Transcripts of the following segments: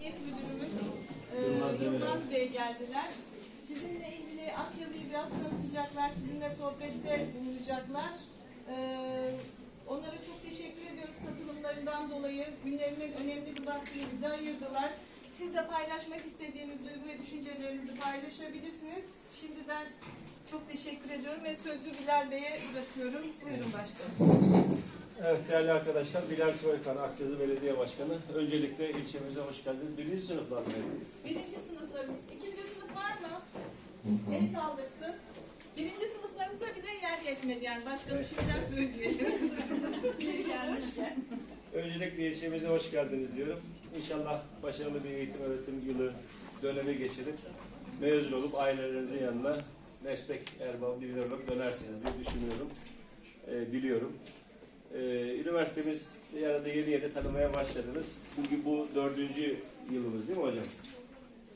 Emniyet Müdürümüz e, Yılmaz Bey geldiler. Sizinle ilgili Akyazı'yı biraz tanıtacaklar, sizinle sohbette bulunacaklar. E, onlara çok teşekkür ediyoruz katılımlarından dolayı. Günlerinin önemli bir vaktini bize ayırdılar. Siz de paylaşmak istediğiniz duygu ve düşüncelerinizi paylaşabilirsiniz. Şimdiden çok teşekkür ediyorum ve sözü Bilal Bey'e bırakıyorum. Buyurun başkanım. Evet değerli arkadaşlar, Bilal Soykan, Akçazı Belediye Başkanı. Öncelikle ilçemize hoş geldiniz. Birinci sınıflar mı? Birinci sınıflarımız. İkinci sınıf var mı? El kaldırsın. Birinci sınıflarımıza bir de yer yetmedi yani. Başkanım şimdiden söyleyelim. Gelmişken. Öncelikle ilçemize hoş geldiniz diyorum. İnşallah başarılı bir eğitim öğretim yılı dönemi geçirip mezun olup ailelerinizin yanına meslek erbabı bir olarak dönersiniz diye düşünüyorum, e, diliyorum. E, üniversitemiz yani de yeni yeni tanımaya başladınız. Bugün bu dördüncü yılımız değil mi hocam?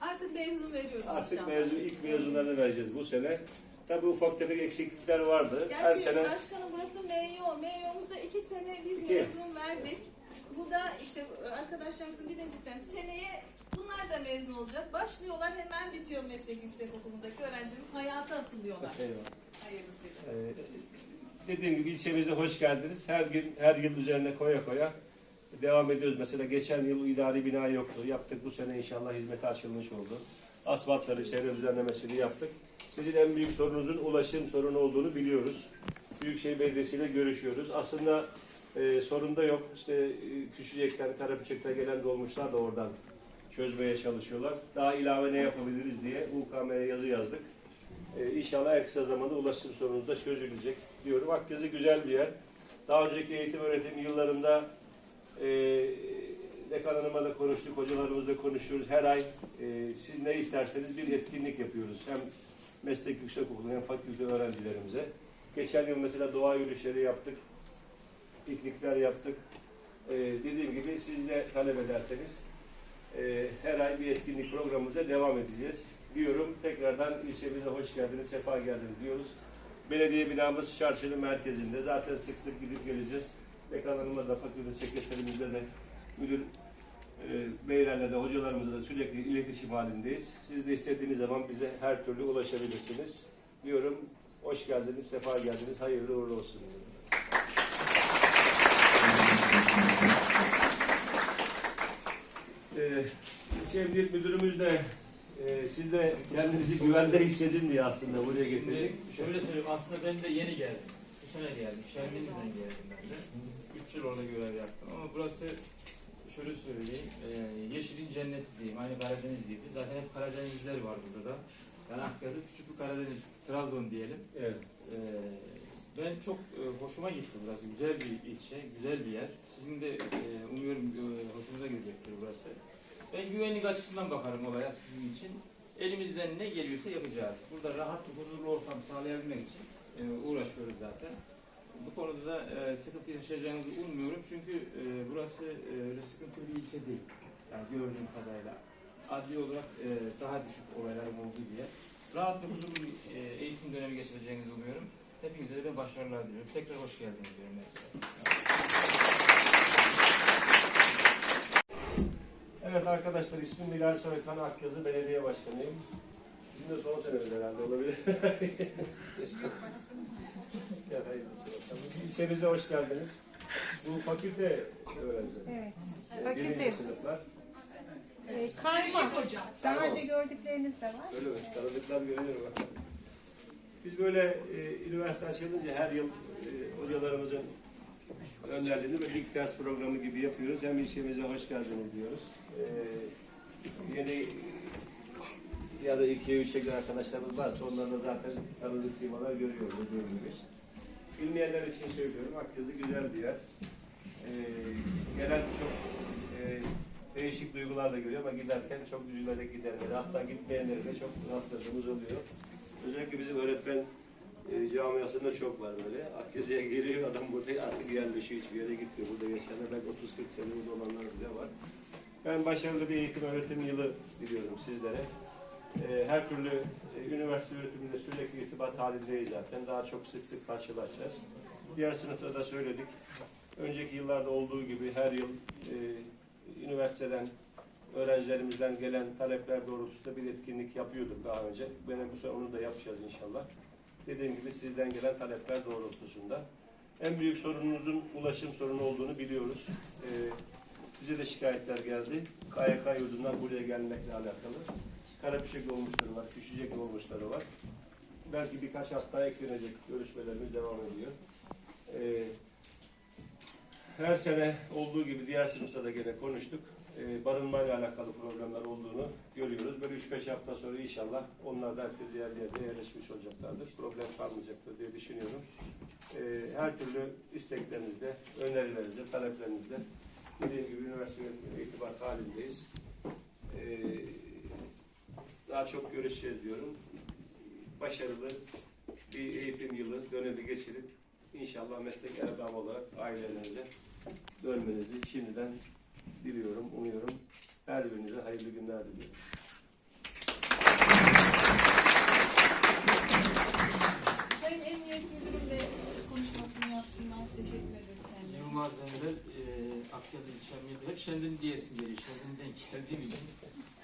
Artık mezun veriyoruz Artık inşallah. mezun, ilk mezunlarını vereceğiz bu sene. Tabii ufak tefek eksiklikler vardı. Her Gerçi sene başkanım burası MEYO. MEYO'muzda iki sene biz İki. mezun verdik. Bu da işte arkadaşlarımızın birinci sene. Seneye bunlar da mezun olacak. Başlıyorlar hemen bitiyor meslek yüksekokulu'ndaki öğrencimiz. Hayata atılıyorlar. Eyvallah. Ee, dediğim gibi ilçemize hoş geldiniz. Her gün, her yıl üzerine koya koya devam ediyoruz. Mesela geçen yıl idari bina yoktu. Yaptık bu sene inşallah hizmete açılmış oldu. Asfaltları, çevre düzenlemesini yaptık. Sizin en büyük sorununuzun ulaşım sorunu olduğunu biliyoruz. Büyükşehir Belediyesi ile görüşüyoruz. Aslında e, sorun da yok. İşte e, Küçücek'ten, Karapıçık'ta gelen dolmuşlar da oradan çözmeye çalışıyorlar. Daha ilave ne yapabiliriz diye UKM'ye yazı yazdık. Ee, inşallah en kısa zamanda ulaşım sorunumuz da çözülecek diyorum. Akgezi güzel bir yer. Daha önceki eğitim öğretim yıllarında e, dekan hanımla da konuştuk, hocalarımızla konuşuyoruz. Her ay e, siz ne isterseniz bir etkinlik yapıyoruz. Hem meslek yüksekokulu hem fakülte öğrencilerimize. Geçen yıl mesela doğa yürüyüşleri yaptık, piknikler yaptık. E, dediğim gibi siz de talep ederseniz e, her ay bir etkinlik programımıza devam edeceğiz diyorum. Tekrardan ilçemize hoş geldiniz, sefa geldiniz diyoruz. Belediye binamız çarşının merkezinde. Zaten sık sık gidip geleceğiz. Dekan Hanım'la fakülte sekreterimizle de müdür e, beylerle de hocalarımızla da sürekli iletişim halindeyiz. Siz de istediğiniz zaman bize her türlü ulaşabilirsiniz diyorum. Hoş geldiniz, sefa geldiniz. Hayırlı uğurlu olsun. Ee, Emniyet Müdürümüz de e, siz de kendinizi güvende hissedin diye aslında buraya getirdik. Şimdi şöyle söyleyeyim aslında ben de yeni geldim. Bu sene geldim. Şermin'den geldim ben de. Üç yıl orada görev yaptım ama burası şöyle söyleyeyim. E, yeşilin cenneti diyeyim. Aynı Karadeniz gibi. Zaten hep Karadenizliler var burada da. Yani Akgazı küçük bir Karadeniz, Trabzon diyelim. Evet. E, ben çok e, hoşuma gitti burası. Güzel bir ilçe, güzel bir yer. Sizin de e, umuyorum e, hoşunuza gidecektir burası. Ben güvenlik açısından bakarım olaya sizin için. Elimizden ne geliyorsa yapacağız. Burada rahat, huzurlu ortam sağlayabilmek için e, uğraşıyoruz zaten. Bu konuda da e, sıkıntı yaşayacağınızı ummuyorum. Çünkü e, burası e, sıkıntılı bir ilçe değil. Yani gördüğüm kadarıyla. Adli olarak daha düşük olayların olduğu bir yer. Rahat ve huzurlu bir eğitim dönemi geçireceğinizi umuyorum. Hepinize de ben başarılar diliyorum. Tekrar hoş geldiniz diyorum ben Evet arkadaşlar ismim Bilal Soykan Akyazı Belediye Başkanıyım. Bizim de son senemiz herhalde olabilir. Ya, hayırlısı bakalım. İlçemize hoş geldiniz. Bu fakülte öğrencileri. Evet. Ee, birinci Fakülte. sınıflar. Ee, karma. Daha önce gördükleriniz de var. Öyle mi? Tanıdıklar görünüyor bak. Biz böyle e, üniversite açılınca her yıl e, hocalarımızın önderliğinde böyle ilk ders programı gibi yapıyoruz. Hem ilçemize hoş geldiniz diyoruz. E, yeni ya da ikiye üçe giden arkadaşlarımız varsa onları da zaten tanıdık simalar görüyoruz dediğim gibi. Bilmeyenler için söylüyorum. Akyazı güzel bir yer. E, gelen çok e, değişik duygular da görüyor ama giderken çok üzülerek gidenleri, hatta gitmeyenleri de çok rastladığımız oluyor. Özellikle bizim öğretmen camiasında çok var böyle. Akgeze'ye geliyor adam burada artık yerleşiyor hiçbir yere gitmiyor. Burada yaşayanlar belki 30-40 sene burada olanlar bile var. Ben başarılı bir eğitim öğretim yılı diliyorum sizlere. E, her türlü e, üniversite öğretiminde sürekli irtibat halindeyiz zaten. Daha çok sık sık karşılaşacağız. Diğer sınıfta da söyledik. Önceki yıllarda olduğu gibi her yıl e, üniversiteden öğrencilerimizden gelen talepler doğrultusunda bir etkinlik yapıyorduk daha önce. Benim bu sene onu da yapacağız inşallah. Dediğim gibi sizden gelen talepler doğrultusunda. En büyük sorunumuzun ulaşım sorunu olduğunu biliyoruz. Ee, bize de şikayetler geldi. KYK yurdundan buraya gelmekle alakalı. Karapüşek olmuşları var, küçücek olmuşları var. Belki birkaç hafta eklenecek görüşmelerimiz devam ediyor. Ee, her sene olduğu gibi diğer sınıfta da gene konuştuk. Ee, barınmayla alakalı problemler olduğunu görüyoruz. Böyle 3-5 hafta sonra inşallah onlar da herkes yer yerde yerleşmiş olacaklardır. Problem kalmayacaktır diye düşünüyorum. Ee, her türlü isteklerinizde, önerilerinizde, taleplerinizde dediğim gibi üniversite itibar halindeyiz. Ee, daha çok görüşeceğiz diyorum. Başarılı bir eğitim yılı dönemi geçirip inşallah meslek erbabı olarak ailelerinize dönmenizi şimdiden diliyorum, umuyorum. Her birinize hayırlı günler diliyorum. Sayın Emniyet Müdürüm de konuşmasını yapsınlar. Teşekkür ederiz. Yılmaz Demirel, e, Akyazı ilçemiydi. Hep Şendin diyesim geliyor. Şendin'den geldiğim için.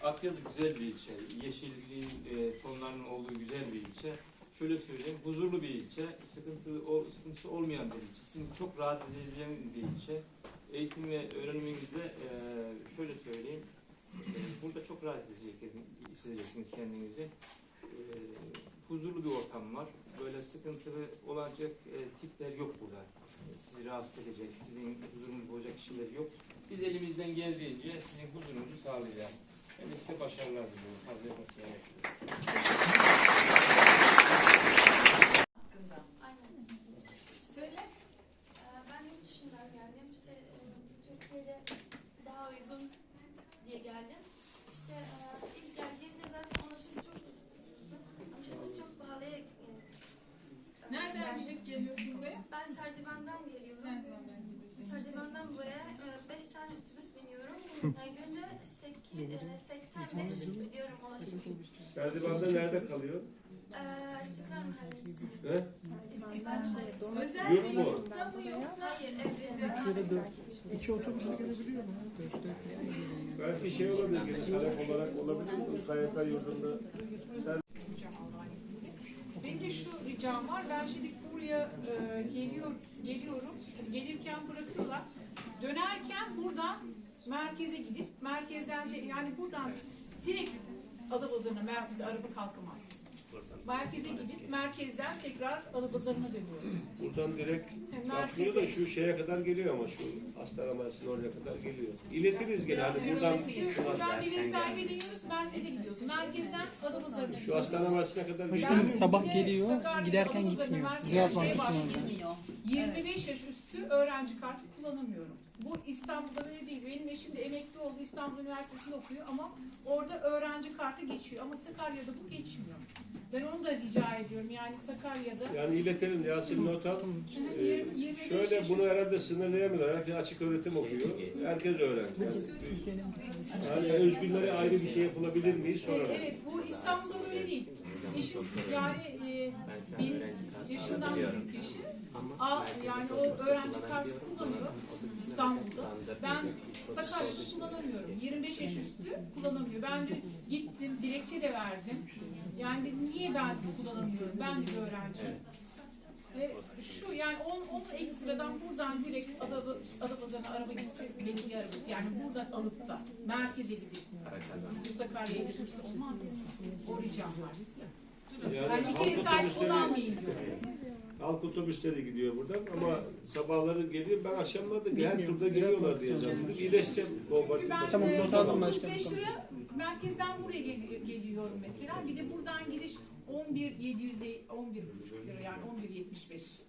Akyazı güzel bir ilçe. Yeşilliğin e, tonlarının olduğu güzel bir ilçe. Şöyle söyleyeyim, huzurlu bir ilçe. Sıkıntı, o, sıkıntısı olmayan bir ilçe. Sizin çok rahat edeceğiniz bir ilçe. Eğitim ve öğrenimimizde e, şöyle söyleyeyim. e, burada çok rahat edecek, hissedeceksiniz kendinizi. E, huzurlu bir ortam var. Böyle sıkıntılı olacak tipler yok burada sizi rahatsız edecek, sizin huzurunuzu bozacak kişiler yok. Biz elimizden geldiğince sizin huzurunuzu sağlayacağız. Ben size başarılar diliyorum. Fazla hoş. Hakkında. Aynen. Söyle. Ee, Ben yurt dışından geldim. İşte e, Türkiye'de daha uygun diye geldim. İşte e, ilk geldiğimde zaten ulaşım çok ucuzdu. Ama şimdi çok pahalıya e, Nereden gidip geliyorsun buraya? Ben Serdivan'dan geliyorum. Serdivan'dan gidiyorsun. Serdivan'dan buraya 5 tane otobüs biniyorum. Yani günde 8, 85 ödüyorum ulaşım. Serdivan'da nerede kalıyor? Ee, İstiklal Mahallesi. He? Özel bir mu? dört, iki otobüsle gelebiliyor mu? Belki şey olabilir, talep olarak olabilir mi? KYK yurdunda Benim de şu ricam var. Ben şimdi buraya e, geliyor, geliyorum. Gelirken bırakıyorlar. Dönerken buradan merkeze gidip merkezden de yani buradan direkt Adapazarı'na merkeze araba kalkamaz. Merkeze gidip merkezden tekrar Adapazarı'na dönüyorum. buradan direkt kalkmıyor da merkeze şu şeye kadar geliyor ama şu hastane merkezine oraya kadar geliyor. İletiriz gene hani buradan Buradan bir vesaire veriyoruz, merkeze gidiyorsun. Merkezden Adapazarı'na şu hastane merkezine kadar geliyor. geldin. sabah geliyor, Sakarya'da giderken Adapazarı'na gitmiyor. merkeze Ziraat şeye Bankası'nın başvuruyorum. 25 yaş üstü öğrenci kartı kullanamıyorum. Bu İstanbul'da böyle değil. Benim eşim de emekli oldu. İstanbul Üniversitesi'nde okuyor ama orada öğrenci kartı geçiyor. Ama Sakarya'da bu geçmiyor. Ben onu da rica ediyorum. Yani Sakarya'da Yani iletelim Yasin not al. Ee, şöyle bunu herhalde sınırlayamıyorlar. Herkes açık öğretim okuyor. Herkes öğrenci. Yani özgürlere ayrı bir şey yapılabilir mi? Soralım. Evet, bu İstanbul'da böyle değil. Eşim yani e, bin yaşından büyük eşi. A, yani o öğrenci kartı kullanıyor İstanbul'da. Ben Sakarya'da kullanamıyorum. 25 yaş üstü kullanamıyor. Ben de gittim, dilekçe de verdim. Yani dedim niye ben kullanamıyorum? Ben de bir öğrenciyim. Ve şu yani on, onu ekstradan buradan direkt Adapa, Adapazarı'na araba gitse belediye arabası yani buradan alıp da merkeze gidip bizi Sakarya'ya götürse olmaz mı? O ricam var size. Yani Ben bir kere sahip kullanmayayım diyorum. Halk otobüsleri gidiyor buradan ama sabahları geliyor. Ben akşamları da her turda geliyorlar diye zannediyorum. İyileşeceğim Çünkü ben Tamam, e, not aldım 35 başkanım. lira merkezden buraya gel- geliyorum mesela. Bir de buradan gidiş 11 700'e 11 buçuk lira yani 11.75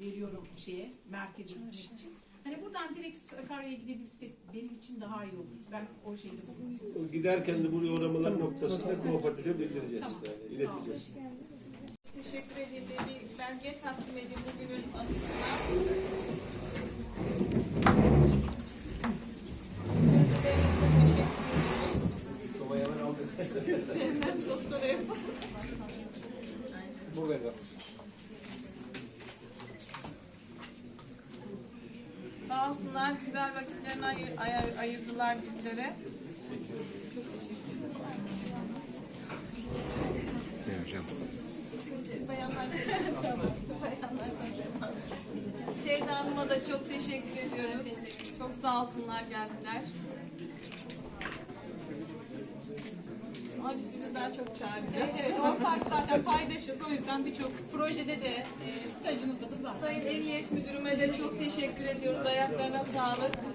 veriyorum şeye merkeze gitmek için. Hani buradan direkt Sakarya'ya gidebilsek benim için daha iyi olur. Ben o şeyde bulunmak istiyorum. Giderken de buraya uğramalar noktasında kooperatife bildireceğiz. Yani, ileteceğiz teşekkür edeyim ve bir belge takdim edeyim bugünün anısına. Senden doktora yapalım. Bu kadar. Sağ olsunlar, güzel vakitlerini ayır, ayır, ayırdılar bizlere. Teşekkür ederim. Hocam önce. Bayanlardan Bayanlardan. Şeyda Hanım'a da çok teşekkür ediyoruz. Çok sağ olsunlar geldiler. Abi sizi daha çok çağıracağız. Evet, ortak zaten paylaşıyoruz. O yüzden birçok projede de, e, stajınızda da zaten. Sayın Emniyet Müdürüme de çok teşekkür ediyoruz. Ayaklarına sağlık.